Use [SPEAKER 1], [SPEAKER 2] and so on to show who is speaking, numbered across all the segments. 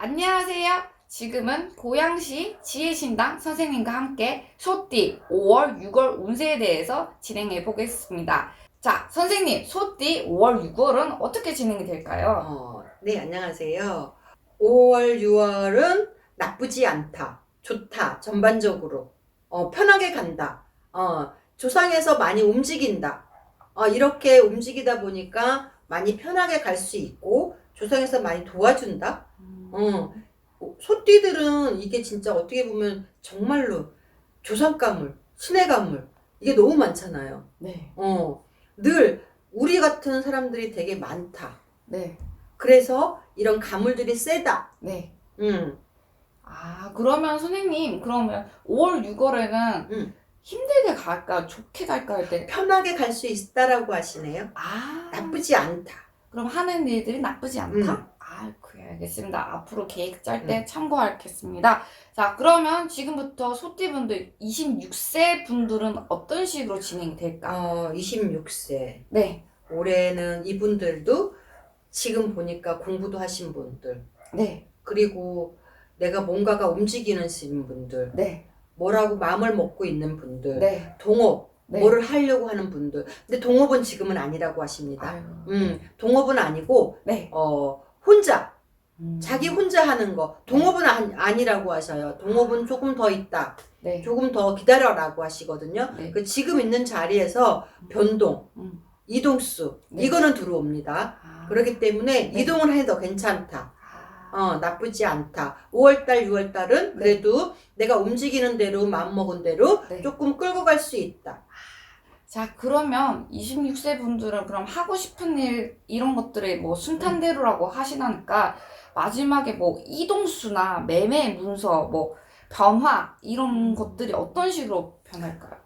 [SPEAKER 1] 안녕하세요. 지금은 고양시 지혜신당 선생님과 함께 소띠 5월, 6월 운세에 대해서 진행해 보겠습니다. 자, 선생님, 소띠 5월, 6월은 어떻게 진행이 될까요?
[SPEAKER 2] 어, 네, 안녕하세요. 5월, 6월은 나쁘지 않다. 좋다. 전반적으로. 어, 편하게 간다. 어, 조상에서 많이 움직인다. 어, 이렇게 움직이다 보니까 많이 편하게 갈 수 있고, 조상에서 많이 도와준다. 어, 소띠들은 이게 진짜 어떻게 보면 정말로 조상 가물, 신의 가물, 이게 너무 많잖아요.
[SPEAKER 1] 네,
[SPEAKER 2] 어, 늘 우리 같은 사람들이 되게 많다.
[SPEAKER 1] 네,
[SPEAKER 2] 그래서 이런 가물들이 세다.
[SPEAKER 1] 네.
[SPEAKER 2] 음,
[SPEAKER 1] 아, 그러면 선생님, 그러면 5월, 6월에는
[SPEAKER 2] 음.
[SPEAKER 1] 힘들게 갈까요? 좋게 갈까요? 할 때?
[SPEAKER 2] 편하게 갈 수 있다라고 하시네요.
[SPEAKER 1] 아,
[SPEAKER 2] 나쁘지 않다.
[SPEAKER 1] 그럼 하는 일들이 나쁘지 않다?
[SPEAKER 2] 음.
[SPEAKER 1] 알겠습니다. 앞으로 계획 짤 때 참고하겠습니다. 자, 그러면 지금부터 소띠분들 26세 분들은 어떤 식으로 진행이 될까?
[SPEAKER 2] 어, 26세.
[SPEAKER 1] 네,
[SPEAKER 2] 올해는 이분들도 지금 보니까 공부도 하신 분들,
[SPEAKER 1] 네,
[SPEAKER 2] 그리고 내가 뭔가가 움직이는 분들,
[SPEAKER 1] 네,
[SPEAKER 2] 뭐라고 마음을 먹고 있는 분들,
[SPEAKER 1] 네,
[SPEAKER 2] 동업,
[SPEAKER 1] 네.
[SPEAKER 2] 뭐를 하려고 하는 분들. 근데 동업은 지금은 아니라고 하십니다.
[SPEAKER 1] 아유,
[SPEAKER 2] 음, 동업은 아니고,
[SPEAKER 1] 네.
[SPEAKER 2] 어, 혼자,
[SPEAKER 1] 음,
[SPEAKER 2] 자기 혼자 하는 거. 동업은 아니, 아니 라고 하셔요. 동업은 조금 더 있다.
[SPEAKER 1] 네,
[SPEAKER 2] 조금 더 기다려라고 하시거든요.
[SPEAKER 1] 네.
[SPEAKER 2] 그 지금 있는 자리에서 변동,
[SPEAKER 1] 음.
[SPEAKER 2] 이동수,
[SPEAKER 1] 네.
[SPEAKER 2] 이거는 들어옵니다.
[SPEAKER 1] 아,
[SPEAKER 2] 그렇기 때문에
[SPEAKER 1] 네.
[SPEAKER 2] 이동을 해도 괜찮다.
[SPEAKER 1] 아,
[SPEAKER 2] 어, 나쁘지 않다. 5월달, 6월달은 그래도 내가 움직이는 대로, 마음먹은 대로
[SPEAKER 1] 네.
[SPEAKER 2] 조금 끌고 갈 수 있다.
[SPEAKER 1] 자, 그러면 26세 분들은 그럼 하고 싶은 일, 이런 것들이 뭐 순탄대로라고 하시니까 마지막에 뭐 이동수나 매매 문서, 뭐 변화, 이런 것들이 어떤 식으로 변할까요?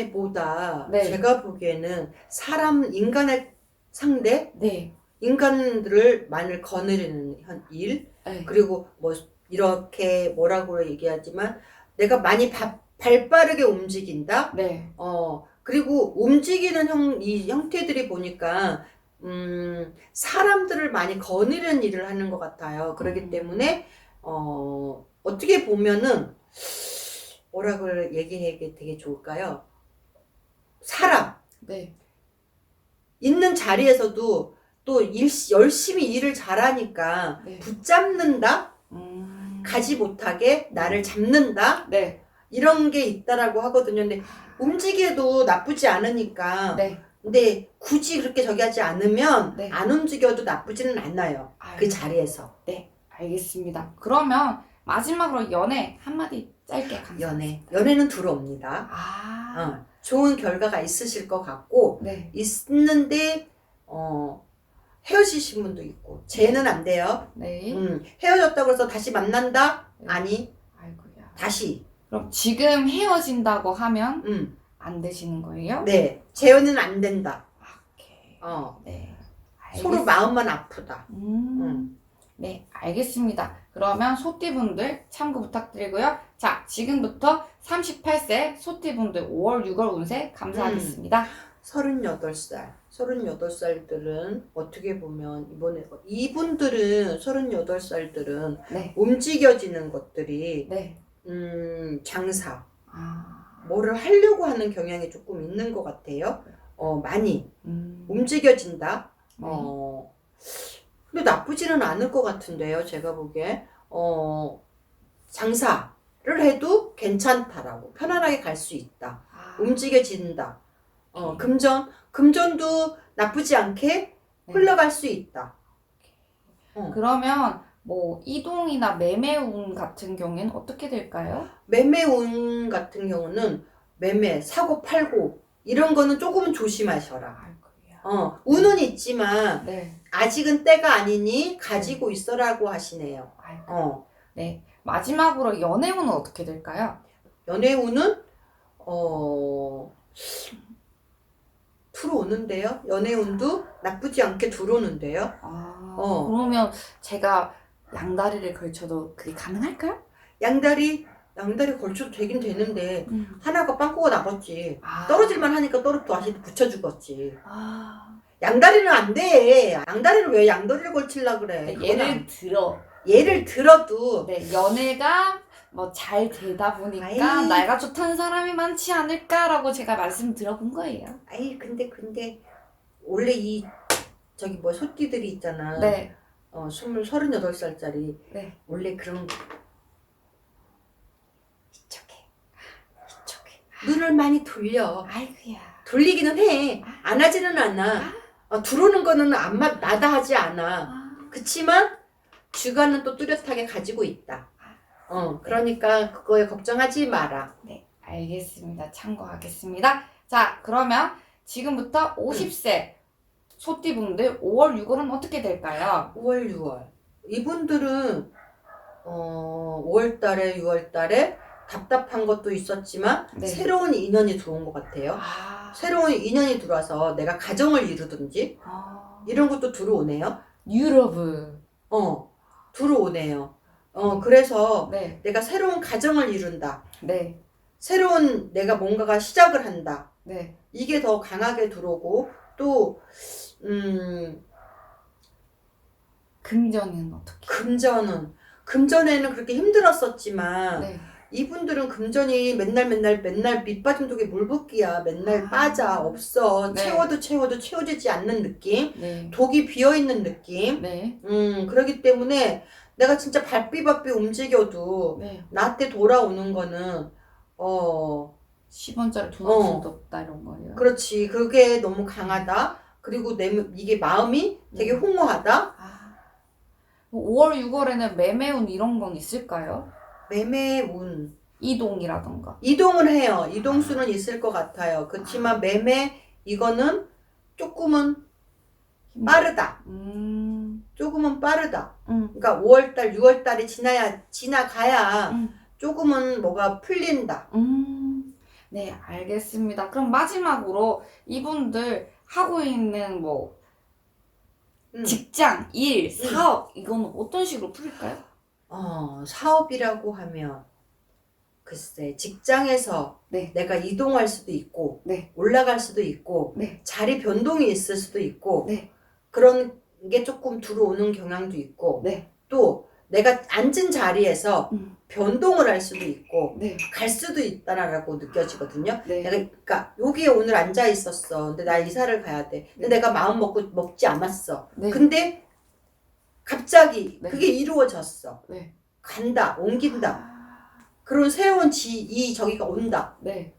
[SPEAKER 2] 매매보다
[SPEAKER 1] 네.
[SPEAKER 2] 제가 보기에는 사람, 인간의 상대,
[SPEAKER 1] 네.
[SPEAKER 2] 인간들을 많이 거느리는 현- 일,
[SPEAKER 1] 네.
[SPEAKER 2] 그리고 뭐 이렇게 뭐라고 얘기하지만 내가 많이 바- 발빠르게 움직인다.
[SPEAKER 1] 네.
[SPEAKER 2] 어 그리고 움직이는 형, 이 형태들이 보니까 음 사람들을 많이 거느리는 일을 하는 것 같아요. 그렇기
[SPEAKER 1] 음.
[SPEAKER 2] 때문에 어 어떻게 보면은 뭐라고 얘기하기 되게 좋을까요? 사람
[SPEAKER 1] 네.
[SPEAKER 2] 있는 자리에서도 또 일, 열심히 일을 잘하니까
[SPEAKER 1] 네.
[SPEAKER 2] 붙잡는다.
[SPEAKER 1] 음.
[SPEAKER 2] 가지 못하게 나를 잡는다
[SPEAKER 1] 네.
[SPEAKER 2] 이런 게 있다라고 하거든요. 근데 움직여도 나쁘지 않으니까.
[SPEAKER 1] 네.
[SPEAKER 2] 근데 굳이 그렇게 저기 하지 않으면
[SPEAKER 1] 네.
[SPEAKER 2] 안 움직여도 나쁘지는 않아요. 그
[SPEAKER 1] 아유,
[SPEAKER 2] 자리에서
[SPEAKER 1] 네. 알겠습니다. 그러면 마지막으로 연애 한마디 짧게 감사합니다.
[SPEAKER 2] 연애 연애는 들어옵니다.
[SPEAKER 1] 아.
[SPEAKER 2] 어, 좋은 결과가 있으실 것 같고
[SPEAKER 1] 네.
[SPEAKER 2] 있는데 어, 헤어지신 분도 있고 쟤는 안 돼요.
[SPEAKER 1] 네.
[SPEAKER 2] 음, 헤어졌다고 해서 다시 만난다?
[SPEAKER 1] 네.
[SPEAKER 2] 아니
[SPEAKER 1] 아이고야.
[SPEAKER 2] 다시.
[SPEAKER 1] 그럼 지금 헤어진다고 하면
[SPEAKER 2] 음,
[SPEAKER 1] 안 되시는 거예요?
[SPEAKER 2] 네 재혼은 안 된다.
[SPEAKER 1] 오케이.
[SPEAKER 2] 어,
[SPEAKER 1] 네.
[SPEAKER 2] 서로
[SPEAKER 1] 알겠-
[SPEAKER 2] 마음만 아프다.
[SPEAKER 1] 음.
[SPEAKER 2] 음.
[SPEAKER 1] 네, 알겠습니다. 그러면 소띠분들 참고 부탁드리고요. 자, 지금부터 38세 소띠분들 5월, 6월 운세 감사하겠습니다.
[SPEAKER 2] 38살, 38살들은 어떻게 보면 이번에 이분들은 38살들은
[SPEAKER 1] 네,
[SPEAKER 2] 움직여지는 것들이
[SPEAKER 1] 네.
[SPEAKER 2] 음, 장사,
[SPEAKER 1] 아,
[SPEAKER 2] 뭐를 하려고 하는 경향이 조금 있는 것 같아요. 어, 많이
[SPEAKER 1] 음.
[SPEAKER 2] 움직여진다.
[SPEAKER 1] 네.
[SPEAKER 2] 어, 근데 나쁘지는 않을 것 같은데요, 제가 보기에. 어, 장사를 해도 괜찮다라고. 편안하게 갈 수 있다.
[SPEAKER 1] 아,
[SPEAKER 2] 움직여진다. 어,
[SPEAKER 1] 오케이.
[SPEAKER 2] 금전, 금전도 나쁘지 않게
[SPEAKER 1] 네.
[SPEAKER 2] 흘러갈 수 있다.
[SPEAKER 1] 그러면 뭐 이동이나 매매운 같은 경우에는 어떻게 될까요?
[SPEAKER 2] 매매운 같은 경우는 매매, 사고, 팔고 이런 거는 조금은 조심하셔라.
[SPEAKER 1] 아이고야.
[SPEAKER 2] 어, 운은 있지만
[SPEAKER 1] 네,
[SPEAKER 2] 아직은 때가 아니니 가지고 있어라고 하시네요.
[SPEAKER 1] 아이고.
[SPEAKER 2] 어,
[SPEAKER 1] 네. 마지막으로 연애운은 어떻게 될까요?
[SPEAKER 2] 연애운은 어 들어오는데요. 연애운도 나쁘지 않게 들어오는데요.
[SPEAKER 1] 아,
[SPEAKER 2] 어.
[SPEAKER 1] 그러면 제가 양다리를 걸쳐도 그게 가능할까요?
[SPEAKER 2] 양다리 양다리 걸쳐도 되긴 되는데 하나가 빵꾸가 나겠지.
[SPEAKER 1] 아.
[SPEAKER 2] 떨어질만 하니까 떨어져 다시 붙여 죽었지.
[SPEAKER 1] 아,
[SPEAKER 2] 양다리는 안 돼. 양다리를 왜 양다리를 걸칠라 그래?
[SPEAKER 1] 네, 예를
[SPEAKER 2] 안-
[SPEAKER 1] 들어
[SPEAKER 2] 예를 들어도
[SPEAKER 1] 네, 연애가 뭐 잘 되다 보니까
[SPEAKER 2] 아이.
[SPEAKER 1] 나이가 좋다는 사람이 많지 않을까라고 제가 말씀드려본 거예요.
[SPEAKER 2] 아이 근데 근데 원래 이 저기 뭐 소띠들이 있잖아.
[SPEAKER 1] 네,
[SPEAKER 2] 어 스물 서른여덟 살짜리
[SPEAKER 1] 네.
[SPEAKER 2] 원래 그런
[SPEAKER 1] 이쪽에, 이쪽에.
[SPEAKER 2] 눈을 많이 돌려.
[SPEAKER 1] 아이고야.
[SPEAKER 2] 돌리기는 해. 안 하지는 않아. 어, 들어오는 거는 안 맞, 나다 하지 않아.
[SPEAKER 1] 아,
[SPEAKER 2] 그치만 주관은 또 뚜렷하게 가지고 있다. 어, 그러니까 그거에 걱정하지 마라.
[SPEAKER 1] 네, 알겠습니다. 참고하겠습니다. 자, 그러면 지금부터 50세 소띠 분들 5월, 6월은 어떻게 될까요?
[SPEAKER 2] 5월, 6월. 이분들은 어, 5월 달에, 6월 달에 답답한 것도 있었지만
[SPEAKER 1] 네.
[SPEAKER 2] 새로운 인연이 들어온 것 같아요.
[SPEAKER 1] 아,
[SPEAKER 2] 새로운 인연이 들어와서 내가 가정을 이루든지
[SPEAKER 1] 아,
[SPEAKER 2] 이런 것도 들어오네요.
[SPEAKER 1] 유럽은
[SPEAKER 2] 어, 들어오네요. 어, 그래서
[SPEAKER 1] 네,
[SPEAKER 2] 내가 새로운 가정을 이룬다.
[SPEAKER 1] 네,
[SPEAKER 2] 새로운 내가 뭔가가 시작을 한다.
[SPEAKER 1] 네,
[SPEAKER 2] 이게 더 강하게 들어오고 또 음,
[SPEAKER 1] 금전은 어떻게?
[SPEAKER 2] 금전은 금전에는 그렇게 힘들었었지만
[SPEAKER 1] 네,
[SPEAKER 2] 이분들은 금전이 맨날 맨날 맨날 밑빠진 독에 물 붓기야. 맨날
[SPEAKER 1] 아.
[SPEAKER 2] 빠져 없어.
[SPEAKER 1] 네.
[SPEAKER 2] 채워도 채워도 채워지지 않는 느낌.
[SPEAKER 1] 네,
[SPEAKER 2] 독이 비어 있는 느낌.
[SPEAKER 1] 네,
[SPEAKER 2] 음, 그렇기 때문에 내가 진짜 발삐발삐 움직여도
[SPEAKER 1] 네.
[SPEAKER 2] 나한테 돌아오는 거는 어
[SPEAKER 1] 10원짜리 돈
[SPEAKER 2] 어.
[SPEAKER 1] 수 없다 이런 거예요.
[SPEAKER 2] 그렇지. 그게 너무 강하다. 그리고 내 이게 마음이 되게
[SPEAKER 1] 네.
[SPEAKER 2] 홍어하다.
[SPEAKER 1] 아, 5월, 6월에는 매매운 이런 건 있을까요?
[SPEAKER 2] 매매운
[SPEAKER 1] 이동이라던가.
[SPEAKER 2] 이동을 해요. 이동수는 있을 것 같아요. 그렇지만 매매 이거는 조금은 빠르다.
[SPEAKER 1] 음,
[SPEAKER 2] 조금은 빠르다.
[SPEAKER 1] 음,
[SPEAKER 2] 그러니까 5월달, 6월달이 지나야 지나가야
[SPEAKER 1] 음.
[SPEAKER 2] 조금은 뭐가 풀린다.
[SPEAKER 1] 음, 네, 알겠습니다. 그럼 마지막으로 이분들 하고 있는 뭐
[SPEAKER 2] 음.
[SPEAKER 1] 직장, 일, 사업 이거는 어떤 식으로 풀릴까요?
[SPEAKER 2] 어, 사업이라고 하면 글쎄 직장에서
[SPEAKER 1] 네.
[SPEAKER 2] 내가 이동할 수도 있고
[SPEAKER 1] 네.
[SPEAKER 2] 올라갈 수도 있고
[SPEAKER 1] 네.
[SPEAKER 2] 자리 변동이 있을 수도 있고
[SPEAKER 1] 네.
[SPEAKER 2] 그런 게 조금 들어오는 경향도 있고
[SPEAKER 1] 네.
[SPEAKER 2] 또 내가 앉은 자리에서
[SPEAKER 1] 음,
[SPEAKER 2] 변동을 할 수도 있고
[SPEAKER 1] 네.
[SPEAKER 2] 갈 수도 있다라고 느껴지거든요.
[SPEAKER 1] 네.
[SPEAKER 2] 내가 그러니까 여기에 오늘 앉아 있었어. 근데 나 이사를 가야 돼. 근데
[SPEAKER 1] 네.
[SPEAKER 2] 내가 마음 먹고 먹지 않았어.
[SPEAKER 1] 네.
[SPEAKER 2] 근데 갑자기
[SPEAKER 1] 네.
[SPEAKER 2] 그게 이루어졌어.
[SPEAKER 1] 네.
[SPEAKER 2] 간다, 옮긴다.
[SPEAKER 1] 아,
[SPEAKER 2] 그런 새로운 지, 이 저기가 온다.
[SPEAKER 1] 네.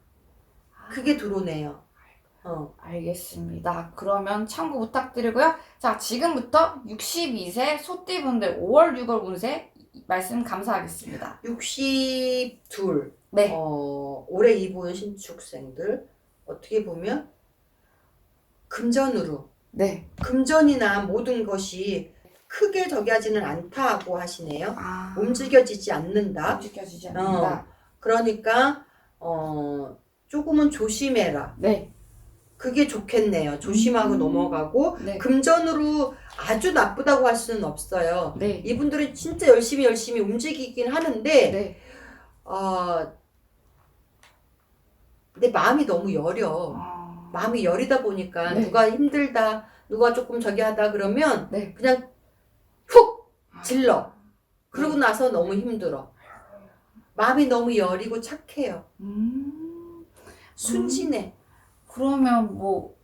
[SPEAKER 2] 그게 들어오네요. 어,
[SPEAKER 1] 알겠습니다. 그러면 참고 부탁드리고요. 자, 지금부터 62세 소띠분들 5월, 6월 운세 말씀 감사하겠습니다.
[SPEAKER 2] 62,
[SPEAKER 1] 네.
[SPEAKER 2] 어, 올해 입은 신축생들 어떻게 보면 금전으로
[SPEAKER 1] 네.
[SPEAKER 2] 금전이나 모든 것이 크게 저기 하지는 않다고 하시네요.
[SPEAKER 1] 아,
[SPEAKER 2] 움직여지지 않는다.
[SPEAKER 1] 움직여지지 않는다.
[SPEAKER 2] 그러니까 어 조금은 조심해라.
[SPEAKER 1] 네.
[SPEAKER 2] 그게 좋겠네요. 조심하고
[SPEAKER 1] 음.
[SPEAKER 2] 넘어가고
[SPEAKER 1] 네.
[SPEAKER 2] 금전으로 아주 나쁘다고 할 수는 없어요.
[SPEAKER 1] 네.
[SPEAKER 2] 이분들은 진짜 열심히 열심히 움직이긴 하는데
[SPEAKER 1] 네.
[SPEAKER 2] 어 내 마음이 너무 여려.
[SPEAKER 1] 아,
[SPEAKER 2] 마음이 여리다 보니까
[SPEAKER 1] 네.
[SPEAKER 2] 누가 힘들다, 누가 조금 저기 하다 그러면
[SPEAKER 1] 네.
[SPEAKER 2] 그냥 훅 질러.
[SPEAKER 1] 네.
[SPEAKER 2] 그러고 나서 너무 힘들어. 마음이 너무 여리고 착해요.
[SPEAKER 1] 음,
[SPEAKER 2] 순진해.
[SPEAKER 1] 그러면 뭐,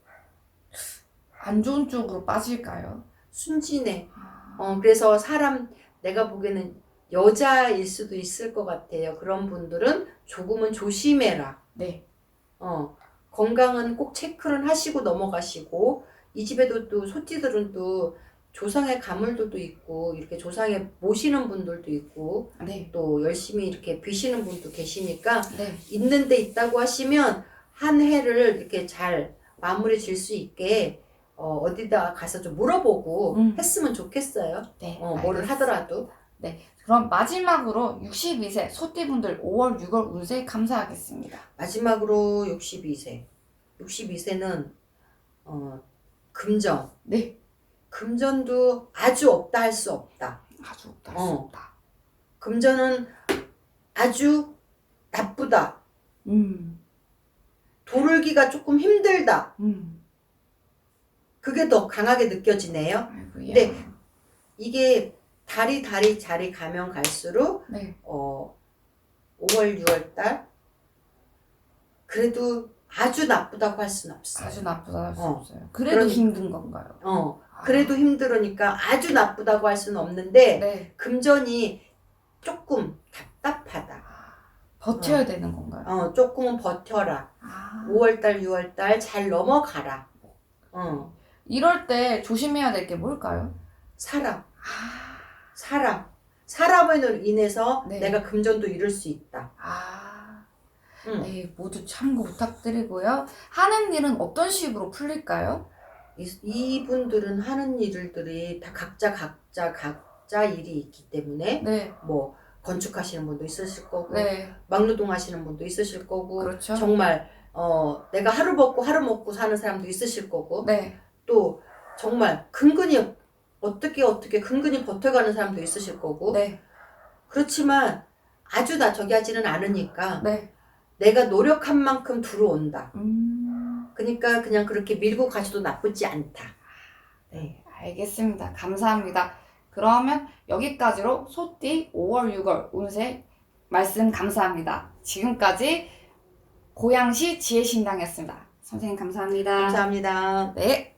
[SPEAKER 1] 안 좋은 쪽으로 빠질까요?
[SPEAKER 2] 순진해.
[SPEAKER 1] 아,
[SPEAKER 2] 어, 그래서 사람, 내가 보기에는 여자일 수도 있을 것 같아요. 그런 분들은 조금은 조심해라.
[SPEAKER 1] 네.
[SPEAKER 2] 어, 건강은 꼭 체크를 하시고 넘어가시고, 이 집에도 또 소띠들은 또 조상의 가물들도 있고, 이렇게 조상에 모시는 분들도 있고,
[SPEAKER 1] 네.
[SPEAKER 2] 또 열심히 이렇게 비시는 분도 계시니까,
[SPEAKER 1] 네.
[SPEAKER 2] 있는 데 있다고 하시면, 한 해를 이렇게 잘 마무리 질 수 있게, 어, 어디다 가서 좀 물어보고
[SPEAKER 1] 음.
[SPEAKER 2] 했으면 좋겠어요.
[SPEAKER 1] 네.
[SPEAKER 2] 어, 뭐를
[SPEAKER 1] 알겠습니다.
[SPEAKER 2] 하더라도.
[SPEAKER 1] 그럼 마지막으로 62세 소띠분들 5월, 6월 운세 감사하겠습니다.
[SPEAKER 2] 마지막으로 62세. 62세는, 어, 금전.
[SPEAKER 1] 네.
[SPEAKER 2] 금전도 아주 없다 할 수 없다.
[SPEAKER 1] 아주 없다 할수
[SPEAKER 2] 어.
[SPEAKER 1] 없다.
[SPEAKER 2] 금전은 아주 나쁘다.
[SPEAKER 1] 음.
[SPEAKER 2] 도르기가 조금 힘들다.
[SPEAKER 1] 음.
[SPEAKER 2] 그게 더 강하게 느껴지네요.
[SPEAKER 1] 아이고야.
[SPEAKER 2] 네. 이게 달이 달이 자리 가면 갈수록
[SPEAKER 1] 네.
[SPEAKER 2] 어 5월 6월 달 그래도 아주 나쁘다고 할 수는 없어요.
[SPEAKER 1] 아주 나쁘다 할 수
[SPEAKER 2] 어.
[SPEAKER 1] 없어요. 그래도
[SPEAKER 2] 그런-
[SPEAKER 1] 힘든 건가요?
[SPEAKER 2] 어
[SPEAKER 1] 아,
[SPEAKER 2] 그래도 힘들으니까 아주 나쁘다고 할 수는 없는데
[SPEAKER 1] 네.
[SPEAKER 2] 금전이 조금 답답하다.
[SPEAKER 1] 버텨야
[SPEAKER 2] 어.
[SPEAKER 1] 되는 건가요?
[SPEAKER 2] 어 조금은 버텨라.
[SPEAKER 1] 아.
[SPEAKER 2] 5월 달 6월 달 잘 넘어가라. 어
[SPEAKER 1] 이럴 때 조심해야 될 게 뭘까요?
[SPEAKER 2] 사람
[SPEAKER 1] 아.
[SPEAKER 2] 사람 사람으로 인해서
[SPEAKER 1] 네.
[SPEAKER 2] 내가 금전도 잃을 수 있다.
[SPEAKER 1] 아.
[SPEAKER 2] 응.
[SPEAKER 1] 네, 모두 참고 부탁드리고요. 하는 일은 어떤 식으로 풀릴까요?
[SPEAKER 2] 이, 이분들은 하는 일들이 다 각자 각자 각자 일이 있기 때문에
[SPEAKER 1] 네.
[SPEAKER 2] 뭐 건축하시는 분도 있으실 거고
[SPEAKER 1] 네.
[SPEAKER 2] 막노동 하시는 분도 있으실 거고
[SPEAKER 1] 그렇죠.
[SPEAKER 2] 정말 어 내가 하루 먹고 하루 먹고 사는 사람도 있으실 거고
[SPEAKER 1] 네.
[SPEAKER 2] 또 정말 근근히 어떻게 어떻게 근근히 버텨가는 사람도 있으실 거고
[SPEAKER 1] 네.
[SPEAKER 2] 그렇지만 아주 나 저기 하지는 않으니까
[SPEAKER 1] 네.
[SPEAKER 2] 내가 노력한 만큼 들어온다.
[SPEAKER 1] 음.
[SPEAKER 2] 그러니까 그냥 그렇게 밀고 가셔도 나쁘지 않다. 네.
[SPEAKER 1] 알겠습니다. 감사합니다. 그러면 여기까지로 소띠 5월, 6월 운세 말씀 감사합니다. 지금까지 고양시 지혜신당이었습니다. 선생님 감사합니다.
[SPEAKER 2] 감사합니다.
[SPEAKER 1] 네.